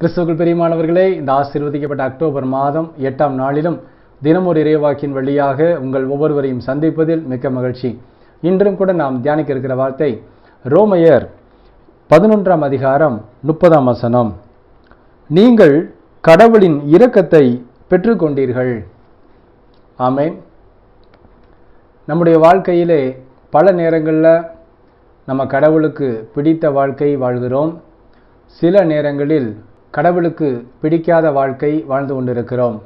கிறிஸ்துவுக்குள் பெரியமானவர்களே இந்த ஆசீர்வதிக்கப்பட்ட அக்டோபர் மாதம் எட்டாம் நாளிலும் தினமொரு இறைவாக்கின் வழியாக உங்கள் ஒவ்வொருவரையும் சந்திப்பதில் மிக்க மகிழ்ச்சி. இன்றும் கூட நாம் தியானிக்க இருக்கிற வார்த்தை ரோமையர் பதினொன்றாம் அதிகாரம் முப்பதாம் வசனம். நீங்கள் கடவுளின் இரக்கத்தை பெற்றுக்கொண்டீர்கள். ஆமென். நம்முடைய வாழ்க்கையிலே பல நேரங்களில் நம்ம கடவுளுக்கு பிடித்த வாழ்க்கை வாழ்கிறோம். சில நேரங்களில் கடவுளுக்கு பிடிக்காத வாழ்க்கை வாழ்ந்து கொண்டிருக்கிறோம்.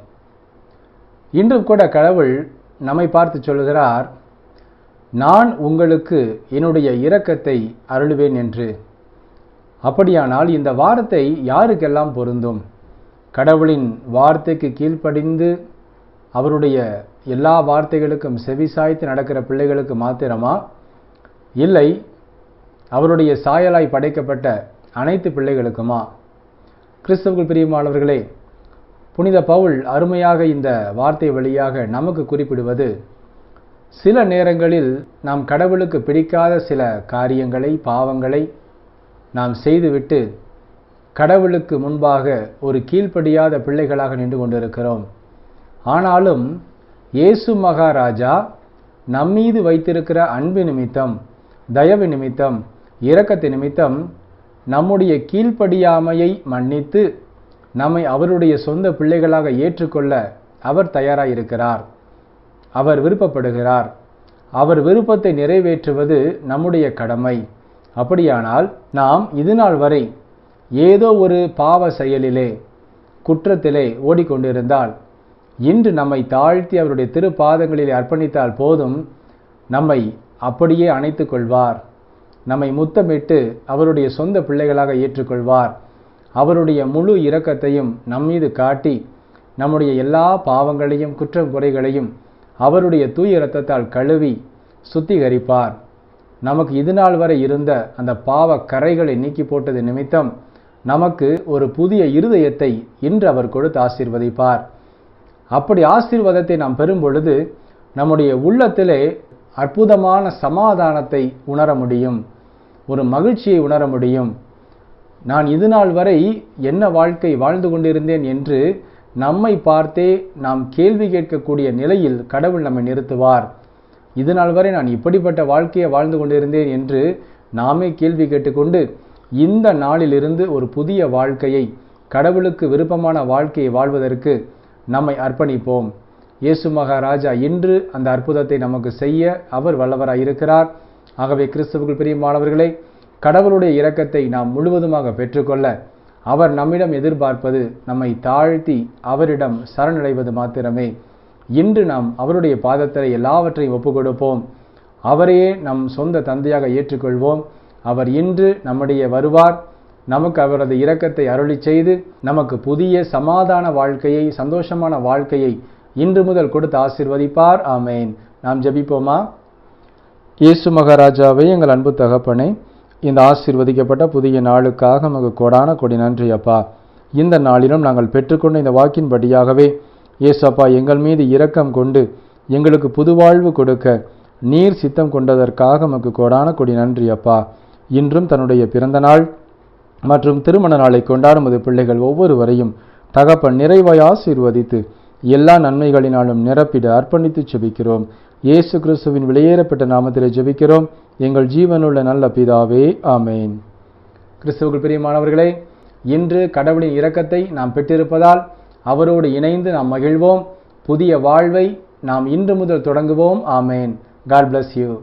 இன்றும் கூட கடவுள் நம்மை பார்த்து சொல்கிறார் நான் உங்களுக்கு என்னுடைய இரக்கத்தை அருளுவேன் என்று. அப்படியானால் இந்த வார்த்தை யாருக்கெல்லாம் பொருந்தும்? கடவுளின் வார்த்தைக்கு கீழ்ப்படிந்து அவருடைய எல்லா வார்த்தைகளுக்கும் செவிசாய்த்து நடக்கிற பிள்ளைகளுக்கு மாத்திரமா? இல்லை அவருடைய சாயலாய் படைக்கப்பட்ட அனைத்து பிள்ளைகளுக்குமா? கிறிஸ்தவர்கள் பிரியமானவர்களே புனித பவுல் அருமையாக இந்த வார்த்தை வழியாக நமக்கு குறிப்பிடுவது சில நேரங்களில் நாம் கடவுளுக்கு பிடிக்காத சில காரியங்களை பாவங்களை நாம் செய்துவிட்டு கடவுளுக்கு முன்பாக ஒரு கீழ்ப்படியாத பிள்ளைகளாக நின்று கொண்டிருக்கிறோம். ஆனாலும் இயேசு மகாராஜா நம்மீது வைத்திருக்கிற அன்பு நிமித்தம் தயவு நிமித்தம் இரக்கத்து நிமித்தம் நம்முடைய கீழ்ப்படியாமையை மன்னித்து நம்மை அவருடைய சொந்த பிள்ளைகளாக ஏற்றுக்கொள்ள அவர் தயாராயிருக்கிறார். அவர் விருப்பப்படுகிறார். அவர் விருப்பத்தை நிறைவேற்றுவது நம்முடைய கடமை. அப்படியானால் நாம் இதுநாள் வரை ஏதோ ஒரு பாவ செயலிலே குற்றத்திலே ஓடிக்கொண்டிருந்தால் இன்று நம்மை தாழ்த்தி அவருடைய திருப்பாதங்களில் அர்ப்பணித்தால் போதும் நம்மை அப்படியே அணைத்து கொள்வார் நம்மை முத்தமிட்டு அவருடைய சொந்த பிள்ளைகளாக ஏற்றுக்கொள்வார். அவருடைய முழு இரக்கத்தையும் நம்மீது காட்டி நம்முடைய எல்லா பாவங்களையும் குற்றம் குறைகளையும் அவருடைய தூய இரத்தத்தால் கழுவி சுத்திகரிப்பார். நமக்கு இதுநாள் வரை இருந்த அந்த பாவ கரைகளை நீக்கி போட்டது நிமித்தம் நமக்கு ஒரு புதிய இருதயத்தை இன்று அவர் கொடுத்து ஆசீர்வதிப்பார். அப்படி ஆசீர்வாதத்தை நாம் பெறும் பொழுது நம்முடைய உள்ளத்திலே அற்புதமான சமாதானத்தை உணர முடியும். ஒரு மகிழ்ச்சியை உணர முடியும். நான் இது நாள் வரை என்ன வாழ்க்கை வாழ்ந்து கொண்டிருந்தேன் என்று நம்மை பார்த்தே நாம் கேள்வி கேட்கக்கூடிய நிலையில் கடவுள் நம்மை நிறுத்துவார். இது நாள் வரை நான் இப்படிப்பட்ட வாழ்க்கையை வாழ்ந்து கொண்டிருந்தேன் என்று நாமே கேள்வி கேட்டுக்கொண்டு இந்த நாளிலிருந்து ஒரு புதிய வாழ்க்கையை கடவுளுக்கு விருப்பமான வாழ்க்கையை வாழ்வதற்கு நம்மை அர்ப்பணிப்போம். இயேசு மகாராஜா இன்று அந்த அற்புதத்தை நமக்கு செய்ய அவர் வல்லவராக இருக்கிறார் ஆகவே கிறிஸ்துவுக்குள் பிரியமானவர்களே கடவுளுடைய இரக்கத்தை நாம் முழுவதுமாக பெற்றுக்கொள்ள அவர் நம்மிடம் எதிர்பார்ப்பது நம்மை தாழ்த்தி அவரிடம் சரணடைவது மாத்திரமே. இன்று நாம் அவருடைய பாதத்தில் எல்லாவற்றையும் ஒப்புக் கொடுப்போம் அவரையே நம் சொந்த தந்தையாக ஏற்றுக்கொள்வோம். அவர் இன்று நம்முடைய வருவார். நமக்கு அவரது இரக்கத்தை அருளி செய்து நமக்கு புதிய சமாதான வாழ்க்கையை சந்தோஷமான வாழ்க்கையை இன்று முதல் கொடுத்து ஆசிர்வதிப்பார். ஆமேன். நாம் ஜெபிப்போமா? இயேசு மகாராஜாவை எங்கள் அன்பு தகப்பனே இந்த ஆசீர்வதிக்கப்பட்ட புதிய நாளுக்காக நமக்கு கொடான கொடி நன்றி அப்பா. இந்த நாளிலும் நாங்கள் பெற்றுக்கொண்ட இந்த வாக்கின்படியாகவே இயேசப்பா எங்கள் மீது இரக்கம் கொண்டு எங்களுக்கு புதுவாழ்வு கொடுக்க நீர் சித்தம் கொண்டதற்காக நமக்கு கோடான கொடி நன்றி அப்பா. இன்றும் தன்னுடைய பிறந்த நாள் மற்றும் திருமண நாளை கொண்டாடும் பிள்ளைகள் ஒவ்வொருவரையும் தகப்பன் நிறைவாய் ஆசீர்வதித்து எல்லா நன்மைகளினாலும் நிரப்பிட அர்ப்பணித்து ஜெபிக்கிறோம் இயேசு கிறிஸ்துவின் வெளியேறப்பட்ட நாமத்திலே ஜெபிக்கிறோம். எங்கள் ஜீவனுள்ள நல்ல பிதாவே ஆமேன். கிறிஸ்துவுக்கு பிரியமானவர்களே இன்று கடவுளின் இரக்கத்தை நாம் பெற்றிருப்பதால் அவரோடு இணைந்து நாம் மகிழ்வோம். புதிய வாழ்வை நாம் இன்று முதல் தொடங்குவோம். ஆமேன். God bless you